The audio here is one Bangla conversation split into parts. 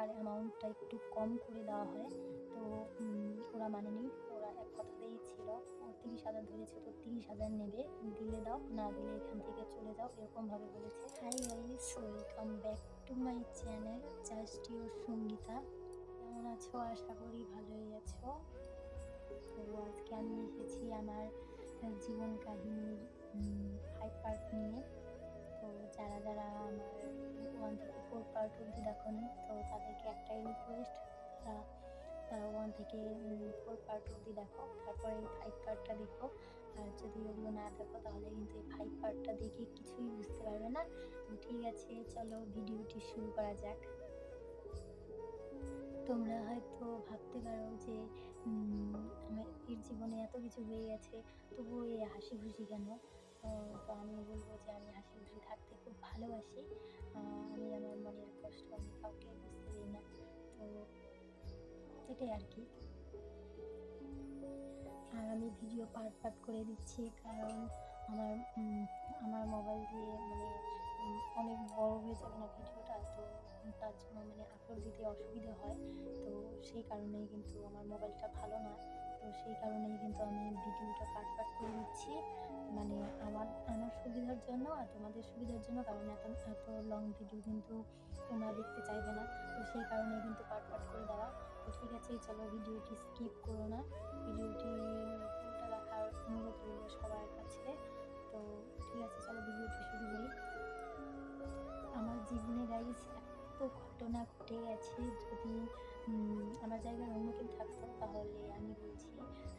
টাকার অ্যামাউন্টটা একটু কম করে দেওয়া হয়। তো ওরা মানেনি। ওরা এক কথাতেই ছিল, ও তিরিশ হাজার ধরেছে, তো তিরিশ হাজার নেবে। দিলে দাও, না দিলে এখান থেকে চলে যাও, এরকমভাবে বলেছে। Hi guys welcome back to my channel just your Sangeeta. কেমন আছো? আশা করি ভালোই আছো। তো আজকে আমি এসেছি আমার জীবন কাহিনীর ফাইভ পার্ট নিয়ে। তো যারা যারা আমার ফোর পার্ট অবধি দেখনি, তো তাদেরকে একটাই রিকোয়েস্ট ওয়ান থেকে ফোর পার্ট অবধি দেখো তারপরে এই ফাইভ পার্টটা দেখো। আর যদি ওগুলো না দেখো, তাহলে কিন্তু এই ফাইভ পার্টটা দেখে কিছুই বুঝতে পারবে না। তো ঠিক আছে, চলো ভিডিওটি শুরু করা যাক। তোমরা হয়তো ভাবতে পারো যে আমার এর জীবনে এত কিছু হয়ে গেছে, তবুও এই হাসি খুশি কেন? তো আমি বলব যে আমি খুশি থাকতে খুব ভালোবাসি। আমি আমার মনের কষ্ট আমি কাউকে বুঝতে দিই না। তো এটাই আর কি। আর আমি ভিডিও পার্ট পার্ট করে দিচ্ছি কারণ আমার আমার মোবাইল দিয়ে মানে অনেক বড় হয়ে যাবে না ভিডিওটা। তো তার জন্য মানে আপলোড দিতে অসুবিধা হয়। তো সেই কারণেই কিন্তু আমার মোবাইলটা ভালো না। তো সেই কারণেই কিন্তু আমি ভিডিওটা পার্ট পার্ট করে দিচ্ছি মানে আমার আমার সুবিধার জন্য আর তোমাদের সুবিধার জন্য, কারণ এত এত লং ভিডিও কিন্তু তোমরা দেখতে চাইবে না। তো সেই কারণে কিন্তু পার্ট পার্ট করে দেওয়া। তো ঠিক আছে, চলো ভিডিওটি স্কিপ করো না। ভিডিওটি দেখার অনুরোধ রইল সবার কাছে। তো ঠিক আছে, চলো ভিডিওটি শুরু করি। আমার জীবনে গাইস এত ঘটনা ঘটে গেছে যদি আমার জায়গায় অন্য কেউ থাকতো তাহলে, আমি বলছি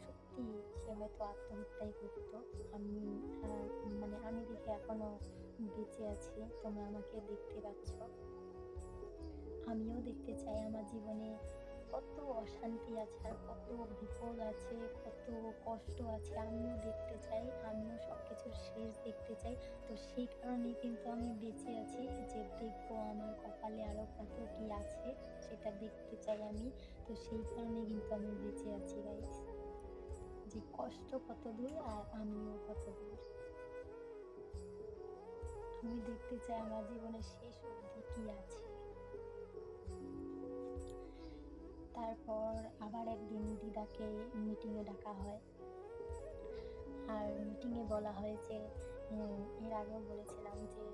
সত্যি সে হয়তো আত্মহত্যাই করতো। আমি মানে আমি দেখে এখনও বেঁচে আছি, তোমরা আমাকে দেখতে পাচ্ছ। আমিও দেখতে চাই আমার জীবনে কত অশান্তি আছে আর কত বিপদ আছে, কত কষ্ট আছে, আমিও দেখতে চাই, আমিও সব কিছুর শেষ দেখতে চাই। তো সেই কারণেই কিন্তু আমি বেঁচে আছি, যে দেখব আমার কপালে আরও কত কি আছে, সেটা দেখতে চাই আমি। তো সেই কারণে কিন্তু আমি বেঁচে আছি গাইস যে কষ্ট কত দূর আর আমিও কত দূর। আমি দেখতে চাই আমার জীবনের শেষ অবধি কি আছে। তারপর আবার একদিন দিদাকে মিটিংয়ে ডাকা হয়। আর মিটিংয়ে বলা হয় যে এর আগেও বলেছিলাম যে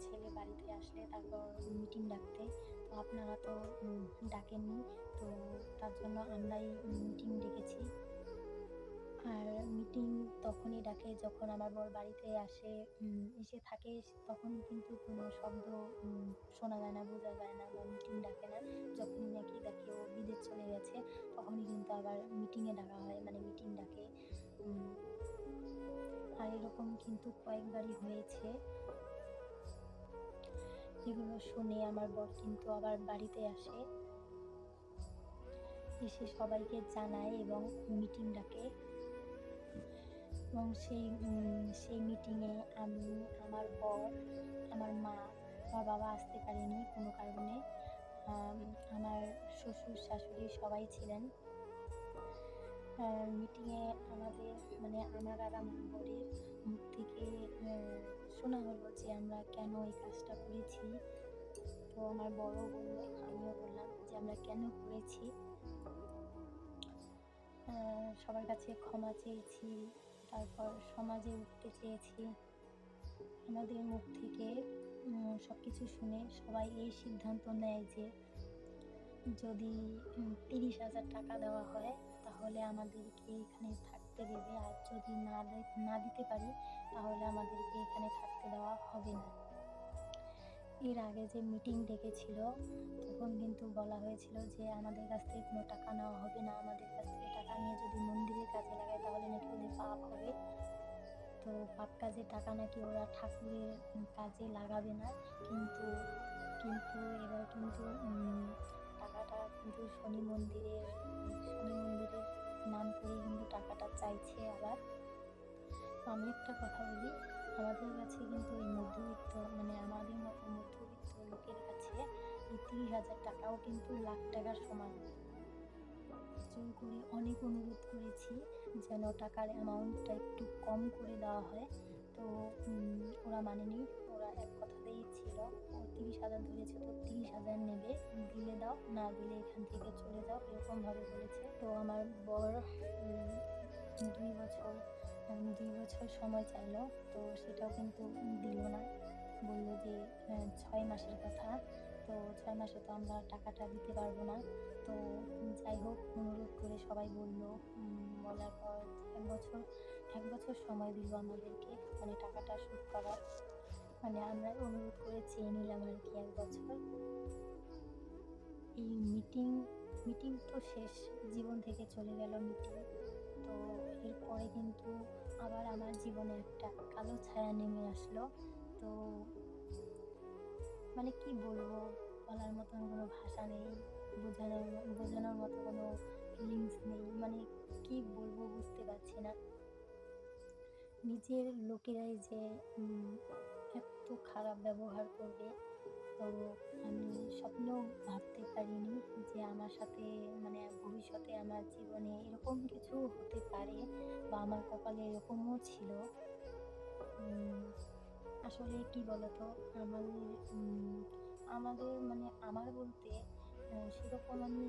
ছেলে বাড়িতে আসলে তারপর মিটিং ডাকতে। তো আপনারা তো ডাকেননি। তো তার জন্য আমরাই মিটিং ডেকেছি। আর মিটিং তখনই ডাকে যখন আমার বর বাড়িতে আসে এসে থাকে, তখন কিন্তু কোনো শব্দ শোনা যায় না, বোঝা যায় না বা মিটিং ডাকে না। যখনই নাকি দেখে ও বিদেশ চলে গেছে, তখনই কিন্তু আবার মিটিংয়ে ডাকা হয় মানে মিটিং ডাকে। আর এরকম কিন্তু কয়েকবারই হয়েছে। এগুলো শুনে আমার বর কিন্তু আবার বাড়িতে আসে। এসে সবাইকে জানায় এবং মিটিং ডাকে। এবং সেই সেই মিটিংয়ে আমি আমার বর আমার মা আমার বাবা আসতে পারেনি কোনো কারণে। আম, আমার শ্বশুর শাশুড়ি সবাই ছিলেন। মিটিংয়ে আমাদের মানে আমার আর আমার বরের মুখ থেকে শোনা হলো যে আমরা কেন এই কাজটা করেছি। তো আমার বড় বলল আমিও বললাম যে আমরা কেন করেছি। সবার কাছে ক্ষমা চেয়েছি। তারপর সমাজে উঠতে চেয়েছি। আমাদের মুখ থেকে সব কিছু শুনে সবাই এই সিদ্ধান্ত নেয় যে, যদি তিরিশ হাজার টাকা দেওয়া হয়, তাহলে আমাদেরকে এখানে থাকতে দেবে। আর যদি না না দিতে পারি, তাহলে আমাদেরকে এখানে থাকতে দেওয়া হবে না। এর আগে যে মিটিং ডেকেছিল, তখন কিন্তু বলা হয়েছিল যে আমাদের কাছ থেকে কোনো টাকা নেওয়া হবে না, আমাদের কাছ থেকে টাকা নিয়ে যদি মন্দিরের কাজে লাগায় তাহলে নাকি ওদের পাপ হবে। তো পাপ কাজে টাকা নাকি ওরা ঠাকুরের কাজে লাগাবে না, কিন্তু কিন্তু এবার কিন্তু টাকাটা কিন্তু শনি মন্দিরের শনি মন্দিরের নাম করে কিন্তু টাকাটা চাইছে আবার। আমি একটা কথা বলি আমাদের কাছে কিন্তু এই মধ্যবিত্ত মানে আমাদের মতো মধ্যবিত্ত লোকের কাছে এই তিরিশ হাজার টাকাও কিন্তু লাখ টাকার সমান। জোর করে অনেক অনুরোধ করেছি যেন টাকার অ্যামাউন্টটা একটু কম করে দেওয়া হয়। তো ওরা মানেনি, ওরা এক কথাতেই ছিল, ও তিরিশ হাজার ধরেছে তো তিরিশ হাজার নেবে, দিলে দাও, না দিলে এখান থেকে চলে যাও। এরকমভাবে বলেছে। তো আমার বর দুই বছর দুই বছর সময় চাইলো, তো সেটাও কিন্তু দিল না। বলল যে ছয় মাসের কথা, তো ছয় মাসে তো আমরা টাকাটা দিতে পারব না। তো যাই হোক, অনুরোধ করে সবাই বলল বলার পর এক বছর এক বছর সময় দিল আমাদেরকে মানে টাকাটা শোধ করার। মানে আমরা অনুরোধ করে চেয়ে নিলাম আর কি এক বছর। এই মিটিং মিটিং তো শেষ, জীবন থেকে চলে গেল মিটিং তো এরপরে কিন্তু আবার আমার জীবনে একটা কালো ছায়া নেমে আসলো। তো মানে কি বলব? বলার মতন কোনো ভাষা নেই, বোঝানোর বোঝানোর মতো কোনো ফিলিংস নেই। মানে কি বলব বুঝতে পারছি না। নিজের লোকেরাই যে এত খারাপ ব্যবহার করবে। তো আমি স্বপ্নেও ভাবতে পারিনি যে আমার সাথে মানে ভবিষ্যতে আমার জীবনে এরকম কিছু হতে পারে বা আমার কপালে এরকমও ছিল। আসলে কি বলতো? আমাদের আমাদের মানে আমার বলতে সেরকম আমি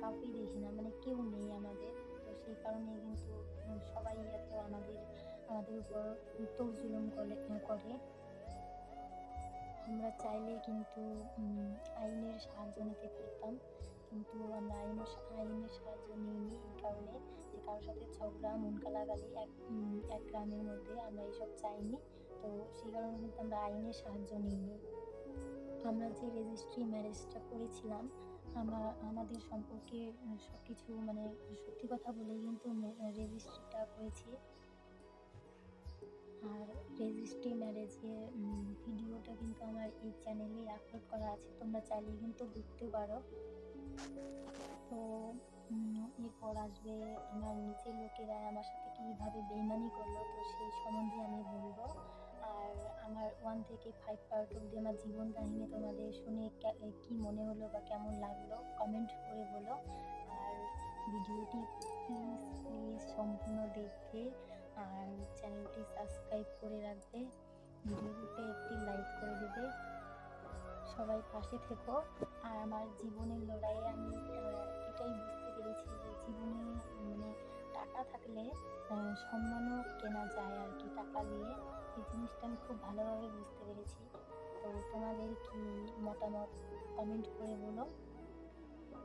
কাউকেই দেখি না মানে কেউ নেই আমাদের। তো সেই কারণে কিন্তু সবাই এত আমাদের আমাদের উপর তোর করে করে। আমরা চাইলে কিন্তু আইনের সাহায্য নিতে পারতাম। কিন্তু আমরা আইনের আইনের সাহায্য নিইনি এই কারণে। যে কারোর সাথে ঝগড়া মন কালাগালি এক এক গ্রামের মধ্যে আমরা এইসব চাইনি। তো সেই কারণে কিন্তু আমরা আইনের সাহায্য নিইনি। আমরা যে রেজিস্ট্রি ম্যারেজটা করেছিলাম, আমার, আমাদের সম্পর্কে সব কিছু মানে সত্যি কথা বলেই কিন্তু রেজিস্ট্রিটা করেছি। আর রেজিস্ট্রি ম্যারেজের ভিডিওটা কিন্তু আমার এই চ্যানেলে আপলোড করা আছে, তোমরা চাইলে কিন্তু দেখতে পারো। তো এরপর আসবে আমার নিচের লোকেরা আমার সাথে কীভাবে বেইমানি করল, তো সেই সম্বন্ধে আমি বলব। আর আমার ওয়ান থেকে ফাইভ পার্ট অব্দি আমার জীবন কাহিনী তোমাদের শুনে কে- মনে হলো বা কেমন লাগল কমেন্ট করে বলো। আর ভিডিওটি প্লিজ প্লিজ সম্পূর্ণ দেখবে আর চ্যানেলটি সাবস্ক্রাইব করে রাখবে। ভিডিওতে একটি লাইক করে দেবে। সবাই পাশে থেকো। আর আমার জীবনের লড়াইয়ে আমি এটাই বুঝতে পেরেছি যে জীবনে মানে টাকা থাকলে সম্মানও কেনা যায় আর কি টাকা দিয়ে। এই জিনিসটা আমি খুব ভালোভাবে বুঝতে পেরেছি। তো তোমাদের কি মতামত কমেন্ট করে বলো।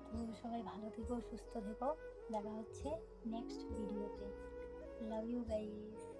তো সবাই ভালো থেকো, সুস্থ থেকো। দেখা হচ্ছে নেক্সট ভিডিওতে Love you guys.